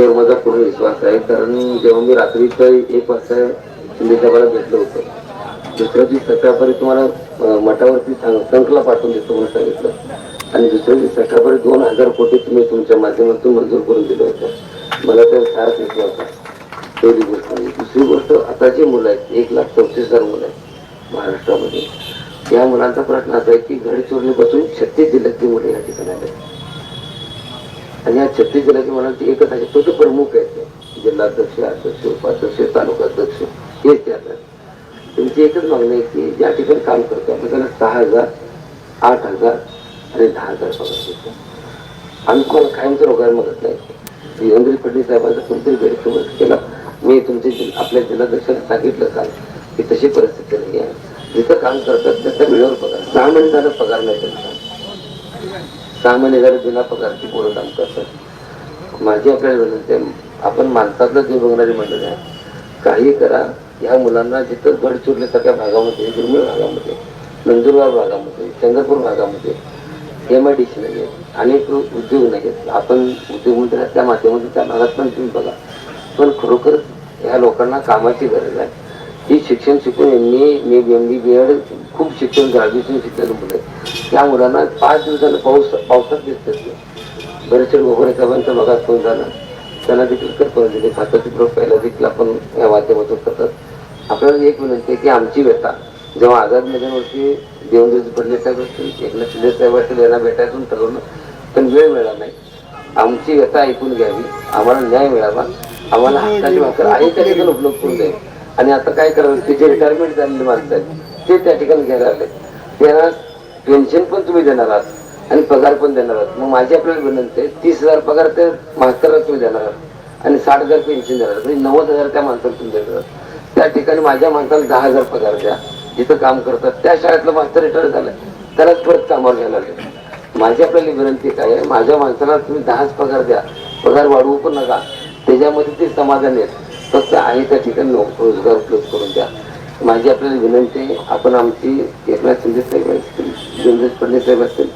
आपल्यावर माझा पूर्ण विश्वास आहे कारण जेव्हा मी रात्रीचं एक वाजता शिंदेसाहेबाला भेटलो होतो दुसऱ्या दिवशी सकाळपर्यंत तुम्हाला मठावरती सांग- संकला पाठवून देतो म्हणून सांगितलं. आणि दुसऱ्या दिवशी सकाळपर्यंत दोन हजार कोटी तुम्ही तुमच्या माध्यमातून मंजूर करून दिलं होतं. मला त्या फारच विश्वास आहे. पहिली गोष्ट म्हणजे. दुसरी गोष्ट आता जे मुलं आहेत एक लाख चौतीस हजार मुलं आहेत महाराष्ट्रामध्ये. या मुलांचा प्रश्न असा आहे की घडी चोरलीपासून छत्तीस जिल्ह्यातली मुलं या ठिकाणी आहेत आणि या छत्तीस जिल्ह्याची एकच आहे. तो जो प्रमुख आहे ते. जिल्हाध्यक्ष अध्यक्ष उपाध्यक्ष तालुका अध्यक्ष हेच ते आता. त्यांची एकच मागणी आहे की ज्या ठिकाणी काम करतो आपण त्याला सहा हजार आठ हजार आणि दहा हजार पगार देतो. आम्ही तुम्हाला कायमचा रोगायला मागत नाही. देवेंद्र फडणवीस साहेबांचा कोणतरी गैरसमज केला. मी तुमचे जिल- आपल्या जिल्हाध्यक्षाला सांगितलं काल की तशी परिस्थिती नाही आहे. जिथं काम करतात त्याचा वेळेवर पगार. सहा महिने पगार नाही त्यांचा. सहा महिने झाले बिना पगारची पोरं काम करतात. माझी आपल्याला विनंती आहे आपण माणसातलं जे बघणारी मंडळी आहे काही करा. ह्या मुलांना जिथं गड चुरल्यासारख्या भागामध्ये दुर्मिळ भागामध्ये नंदुरबार भागामध्ये चंद्रपूर भागामध्ये एम आय डी सी नाही आहेत अनेक उद्योग नाही आहेत आपण उद्योग मंत्री त्या माध्यमातून त्या भागात पण तुम्ही बघा. पण खरोखर ह्या लोकांना कामाची गरज आहे. ही शिक्षण शिकून M A M B B ed खूप शिक्षण ग्रॅज्युएशन शिकलेलं मुलं आहेत. त्या मुलांना पाच दिवसानं पाऊस पावसात दिसतात. बरेचसे गोगरे साहेबांच्या भागात फोन झाला त्यांना देखील कल्पना दिली खात्याची प्रोफाईल देखील आपण या माध्यमातून करतात. आपल्याला एक विनंती आहे की आमची व्यथा जेव्हा आझाद मैदानावरती देवेंद्र फडणवीस साहेब असतील एकनाथ शिंदे साहेब असतील यांना भेटायचं ठरवलं पण वेळ मिळाला नाही. आमची व्यथा ऐकून घ्यावी. आम्हाला न्याय मिळावा. आम्हाला हक्काची भाकर आहे त्या ठिकाणी उपलब्ध करून द्यावी. आणि आता काय करावं? ते जे रिटायरमेंट झालेले माणसं आहेत ते त्या ठिकाणी घ्यायला आले त्यांना पेन्शन पण तुम्ही देणार आहात आणि पगार पण देणार आहात. मग माझी आपल्याला विनंती आहे तीस हजार पगार ते मास्तरला तुम्ही देणार आहात. आणि साठ हजार पेन्शन देणार आहात. म्हणजे नव्वद हजार त्या माणसाला तुम्ही देणार आहात. त्या ठिकाणी माझ्या माणसाला दहा हजार पगार द्या. जिथं काम करतात त्या शाळेतलं मास्तर रिटायर झालं. त्यालाच परत कामावर घ्यायला लागेल. माझी आपल्याला विनंती काय आहे माझ्या माणसाला तुम्ही दहाच पगार द्या. पगार वाढवू पण नका. त्याच्यामध्ये ते समाधान येत फक्त आहे त्या ठिकाणी रोजगार उपलब्ध करून द्या. माझी आपल्याला विनंती आहे आपण आमची एकनाथ शिंदे साहेब असतील देवेंद्र फडणवीस साहेब असतील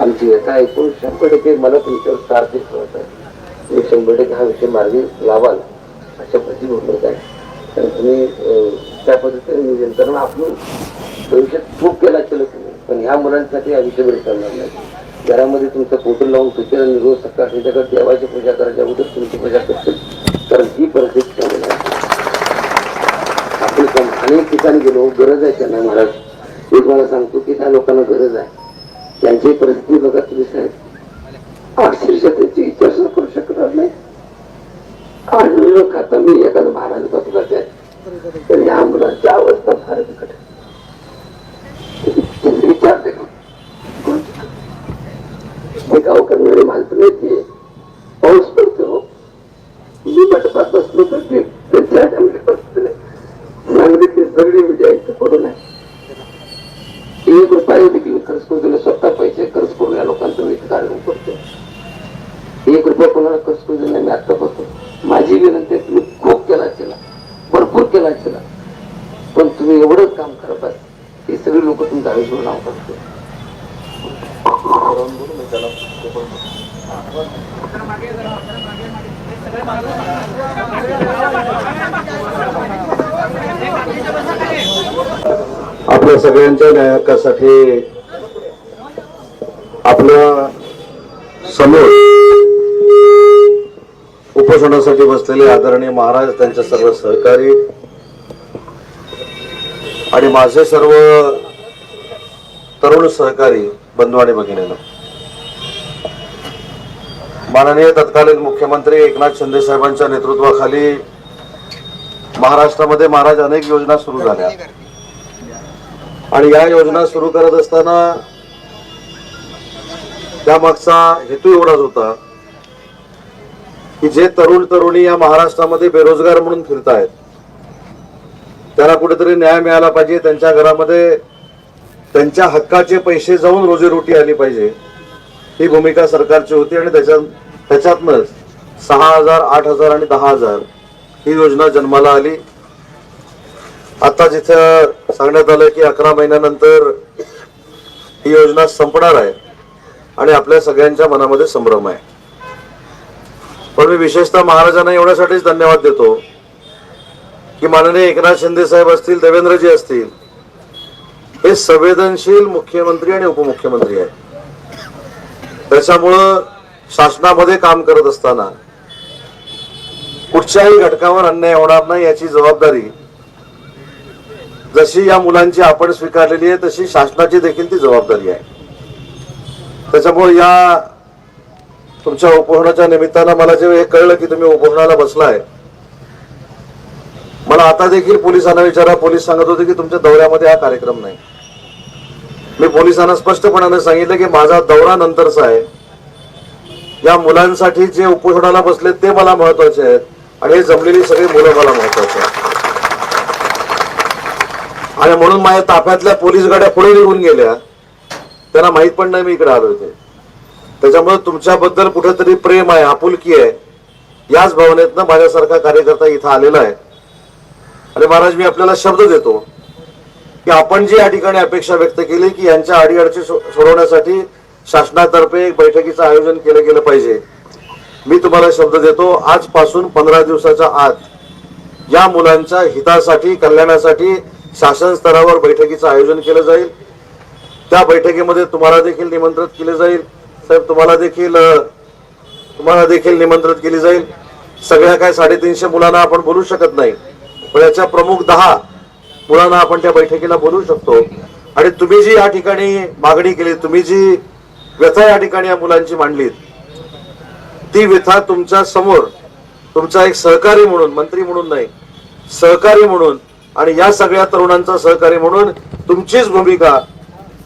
आमची व्यथा ऐकून शंभर टक्के मला तुमच्यावर साथ होत आहे. मी शंभर टक्के हा विषय मार्गी लावाल अशा पद्धती भूमिका आहे. कारण तुम्ही त्या पद्धतीने नियोजन कारण आपण भविष्यात खूप केला केलं तुम्ही. पण ह्या मुलांसाठी हा विषय बरे करणार नाही. घरामध्ये तुमचं फोटो लावून पिक्चर आणि रोज सकाळ संध्याकाळ देवाची पूजा करायच्या अगोदर तुमची पूजा करतील. कारण ही परिस्थिती आपण अनेक ठिकाणी गेलो गरज आहे त्यांना महाराज. मी तुम्हाला सांगतो की त्या लोकांना गरज आहे. त्यांची परिस्थिती बघा तुम्ही साहेब. अक्षरशः त्यांची विचार सुद्धा करू शकणार नाही. आणि लोक आता मी एखादं महाराज बसला त्या तर या मुलांची अवस्था फार बिकट विचारते का हे गाव करणारी माणसं नाही पाऊस पडतो मी मंडपात बसलो तर ते त्यांच्या हातामध्ये बसलेलं आहे. चांगली ती सगळी म्हणजे ऐकतं पडून आहे एक रुपया देखील खर्च करून दिले स्वतः पैसे खर्च करून या लोकांचं मी कार्यक्रम करतो एक रुपया कोणाला खर्च करून दिला मी आता बसतो माझी विनंती आहे तुम्ही खूप केला केला भरपूर केला केला पण तुम्ही एवढंच काम करा बस. हे सगळी लोक तुमच्या आयुष्य नाव करतो आपल्या सगळ्यांच्या न्यायकासाठी आपल्यासमोर उपोषणासाठी बसलेले आदरणीय महाराज त्यांचे सर्व सहकारी आणि माझे सर्व तरुण सहकारी बंधू आणि भगिनींनो. माननीय तत्कालीन मुख्यमंत्री एकनाथ शिंदे साहेबांच्या नेतृत्वाखाली महाराष्ट्रामध्ये महाराज अनेक योजना सुरू झाल्या. आणि या योजना सुरू करत असताना त्यामागचा हेतू एवढाच होता की जे तरुण तरुणी या महाराष्ट्रामध्ये बेरोजगार म्हणून फिरतायत त्यांना कुठेतरी न्याय मिळाला पाहिजे त्यांच्या घरामध्ये त्यांच्या हक्काचे पैसे जाऊन रोजीरोटी आली पाहिजे ही भूमिका सरकारची होती आणि त्याच्यात त्याच्यातनंच सहा हजार आठ हजार आणि दहा हजार ही योजना जन्माला आली. आता जिथं सांगण्यात आलं की अकरा महिन्यानंतर ही योजना संपणार आहे आणि आपल्या सगळ्यांच्या मनामध्ये संभ्रम आहे. पण मी विशेषतः महाराजांना एवढ्यासाठीच धन्यवाद देतो की माननीय एकनाथ शिंदे साहेब असतील देवेंद्रजी असतील हे संवेदनशील मुख्यमंत्री आणि उपमुख्यमंत्री आहेत. त्याच्यामुळं शासनामध्ये काम करत असताना कुठच्याही घटकावर अन्याय होणार नाही याची जबाबदारी जशी या मुलांची आपण स्वीकारलेली आहे तशी शासनाची देखील ती जबाबदारी आहे. त्याच्यामुळे या तुमच्या उपोषणाच्या निमित्तानं मला जेव्हा हे कळलं की तुम्ही उपोषणाला बसलाय मला आता देखील पोलिसांना विचारा. पोलीस सांगत होते की तुमच्या दौऱ्यामध्ये हा कार्यक्रम नाही. मी पोलिसांना स्पष्टपणाने सांगितलं की माझा दौरा नंतरचा आहे. या मुलांसाठी जे उपोषणाला बसले ते मला महत्त्वाचे आहेत आणि हे जमलेली सगळी मुलं मला महत्त्वाचे आहेत. आणि म्हणून माझ्या ताफ्यातल्या पोलीस गाड्या पुढे निघून गेल्या. त्यांना माहीत पण नाही मी इकडे आलो होते त्याच्यामुळे तुमच्याबद्दल कुठेतरी प्रेम आहे आपुलकी आहे. याच भावनेतनं माझ्यासारखा कार्यकर्ता इथं आलेला आहे. आणि महाराज मी आपल्याला शब्द देतो की आपण जी या ठिकाणी अपेक्षा व्यक्त केली की यांच्या अडीअडचणी सो- सोडवण्यासाठी शासनातर्फे एक बैठकीचं आयोजन केलं गेलं पाहिजे. मी तुम्हाला शब्द देतो आजपासून पंधरा दिवसाच्या आत या मुलांच्या हितासाठी कल्याणासाठी शासन स्तरावर बैठकीचं आयोजन केलं जाईल. त्या बैठकीमध्ये तुम्हाला देखील निमंत्रित केले जाईल. साहेब तुम्हाला देखील तुम्हाला देखील निमंत्रित केली जाईल. सगळ्या काय साडेतीनशे मुलांना आपण बोलू शकत नाही पण याच्या प्रमुख दहा मुलांना आपण त्या बैठकीला बोलू शकतो. आणि तुम्ही जी या ठिकाणी मागणी केली तुम्ही जी व्यथा या ठिकाणी या मुलांची मांडलीत ती व्यथा तुमच्यासमोर तुमचा एक सहकारी म्हणून मंत्री म्हणून नाही सहकारी म्हणून आणि या सगळ्या तरुणांचा सहकारी म्हणून तुमचीच भूमिका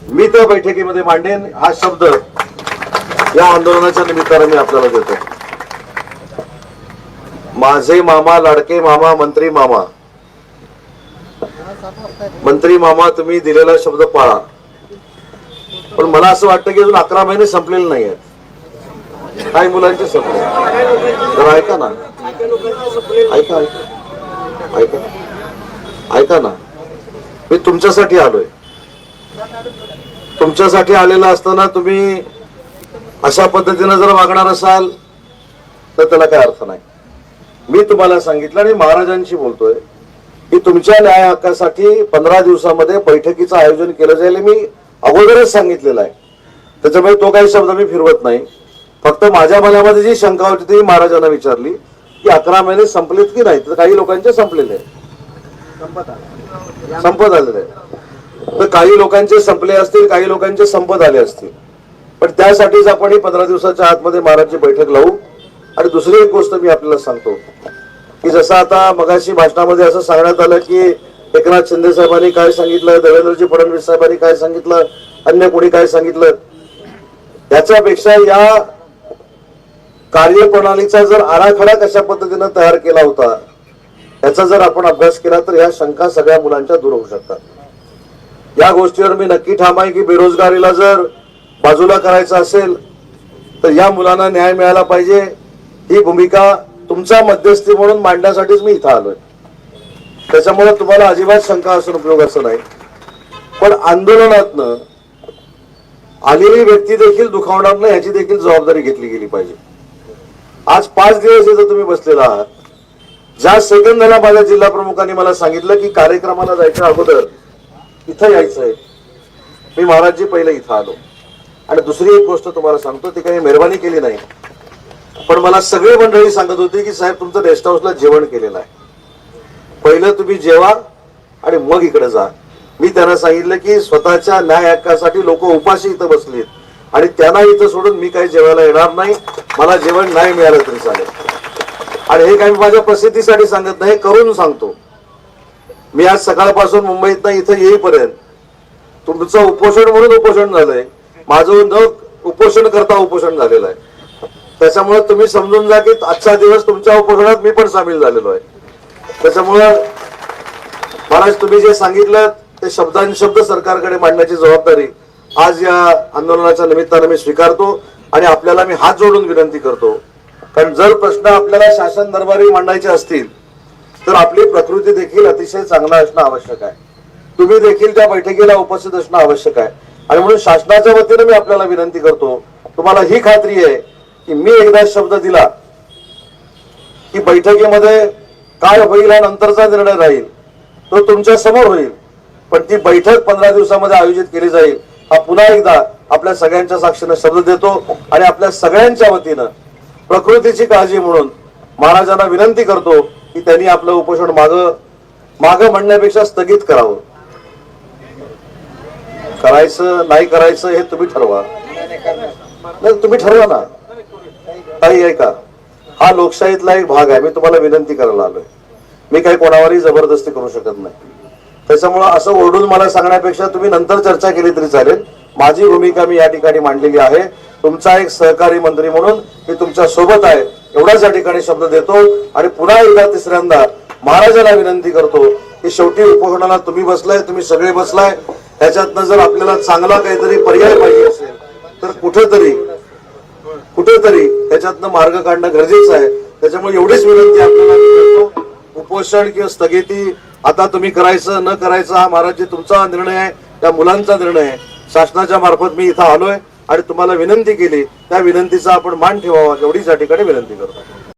मी त्या बैठकीमध्ये मांडेन. हा शब्द या आंदोलनाच्या निमित्तानं मी आपल्याला देतो माझे मामा लाडके मामा मंत्री मामा. मंत्री मामा तुम्ही दिलेला शब्द पाळा. पण मला असं वाटतं की अजून अकरा महिने संपलेले नाही आहेत काही मुलांचे संपले. जरा ऐका ना. ऐका ऐका. ऐका. ऐका ना. मी तुमच्यासाठी आलोय. तुमच्यासाठी आलेला असताना तुम्ही अशा पद्धतीनं जर वागणार असाल तर त्याला काय अर्थ नाही. मी तुम्हाला सांगितलं आणि महाराजांशी बोलतोय की तुमच्या न्याय हक्कासाठी पंधरा दिवसामध्ये बैठकीचं आयोजन केलं जाईल मी अगोदरच सांगितलेलं आहे. त्याच्यामुळे तो काही शब्द मी फिरवत नाही. फक्त माझ्या मनामध्ये जी शंका होती ती महाराजांना विचारली की अकरा महिने संपलेत की नाही? तर काही लोकांचे संपलेले. आहेत संपत आलेले. आहे तर काही लोकांचे संपले असतील काही लोकांचे संपत आले असतील. पण त्यासाठीच आपण ही पंधरा दिवसाच्या आतमध्ये महाराजची बैठक लावू. आणि दुसरी एक गोष्ट मी आपल्याला सांगतो की जसं आता मगाशी भाषणामध्ये असं सांगण्यात आलं की एकनाथ शिंदे साहेबांनी काय सांगितलं देवेंद्रजी फडणवीस साहेबांनी काय सांगितलं अन्य कोणी काय सांगितलं याच्यापेक्षा या कार्यप्रणालीचा जर आराखडा कशा पद्धतीनं तयार केला होता याचा जर आपण अभ्यास केला तर ह्या शंका सगळ्या मुलांच्या दूर होऊ शकतात. या गोष्टीवर मी नक्की ठाम आहे की बेरोजगारीला जर बाजूला करायचं असेल तर या मुलांना न्याय मिळाला पाहिजे. ही भूमिका तुमच्या मध्यस्थी म्हणून मांडण्यासाठीच मी इथं आलोय. त्याच्यामुळे तुम्हाला अजिबात शंका असून असं नाही. पण आंदोलनातनं आलेली व्यक्ती देखील दुखावणार नाही याची देखील जबाबदारी घेतली गेली पाहिजे. आज पाच दिवस इथं तुम्ही बसलेला आहात. ज्या सेकंदाला माझ्या जिल्हा प्रमुखांनी मला सांगितलं की कार्यक्रमाला जायच्या अगोदर इथं यायचंय. मी महाराजजी पहिले इथं आलो. आणि दुसरी एक गोष्ट तुम्हाला सांगतो ती काही मेहरबानी केली नाही. पण मला सगळी मंडळी सांगत होती की साहेब तुमचं रेस्ट हाऊसला जेवण केलेलं आहे. पहिलं तुम्ही जेवा आणि मग इकडे जा. मी त्यांना सांगितलं की स्वतःच्या न्याय हक्कासाठी लोक उपाशी इथं बसलीत आणि त्यांना इथं सोडून मी काही जेवायला येणार नाही. मला जेवण नाही मिळालं तरी चालेल. आणि हे काही मी माझ्या प्रसिद्धीसाठी सांगत नाही करून सांगतो. मी आज सकाळपासून मुंबईत इथं येईपर्यंत तुमचं उपोषण म्हणून उपोषण झालंय. माझं न उपोषण करता उपोषण झालेलं आहे. त्याच्यामुळे तुम्ही समजून जा की आजचा दिवस तुमच्या उपोषणात मी पण सामील झालेलो आहे. त्याच्यामुळं महाराज तुम्ही जे सांगितलं ते शब्दांशब्द सरकारकडे मांडण्याची जबाबदारी आज या आंदोलनाच्या निमित्तानं मी स्वीकारतो आणि आपल्याला मी हात जोडून विनंती करतो. कारण जर प्रश्न आपल्याला शासन दरबारी मांडायचे असतील तर आपली प्रकृती देखील अतिशय चांगला असणं आवश्यक आहे. तुम्ही देखील त्या बैठकीला उपस्थित असणं आवश्यक आहे. आणि म्हणून शासनाच्या वतीनं मी आपल्याला विनंती करतो तुम्हाला ही खात्री आहे की मी एकदा शब्द दिला की बैठकीमध्ये काय होईल हा नंतरचा निर्णय राहील तो तुमच्यासमोर होईल. पण ती बैठक पंधरा दिवसामध्ये आयोजित केली जाईल. हा पुन्हा एकदा आपल्या सगळ्यांच्या साक्षीनं शब्द देतो आणि आपल्या सगळ्यांच्या वतीनं प्रकृतीची काळजी म्हणून महाराजांना विनंती करतो की त्यांनी आपलं उपोषण माग माग म्हणण्यापेक्षा स्थगित करावं. करायचं नाही करायचं हे तुम्ही ठरवा. नाही तुम्ही ठरवा ना. काही आहे का हा लोकशाहीतला एक भाग आहे. मी तुम्हाला विनंती करायला आलोय. मी काही कोणावरही जबरदस्ती करू शकत नाही. त्याच्यामुळं असं ओरडून मला सांगण्यापेक्षा तुम्ही नंतर चर्चा केली तरी चालेल. माझी भूमिका मी या ठिकाणी मांडलेली आहे. तुमचा एक सहकारी मंत्री म्हणून मी तुमच्यासोबत आहे. एवढाच या ठिकाणी शब्द देतो. आणि पुन्हा एकदा तिसऱ्यांदा महाराजाला विनंती करतो की शेवटी उपकरणाला तुम्ही बसलाय तुम्ही सगळे बसलाय. ह्याच्यातनं जर आपल्याला चांगला काहीतरी पर्याय पाहिजे असेल तर कुठेतरी कुठेतरी त्याच्यातनं मार्ग काढणं गरजेचं आहे. त्याच्यामुळे एवढीच विनंती आपल्याला करतो. उपोषण किंवा स्थगिती आता तुम्ही करायचं न करायचं हा महाराज तुमचा निर्णय आहे त्या मुलांचा निर्णय आहे. शासनाच्या मार्फत मी इथं आलोय आणि तुम्हाला विनंती केली. त्या विनंतीचा आपण मान ठेवावा एवढीच या ठिकाणी विनंती करतो.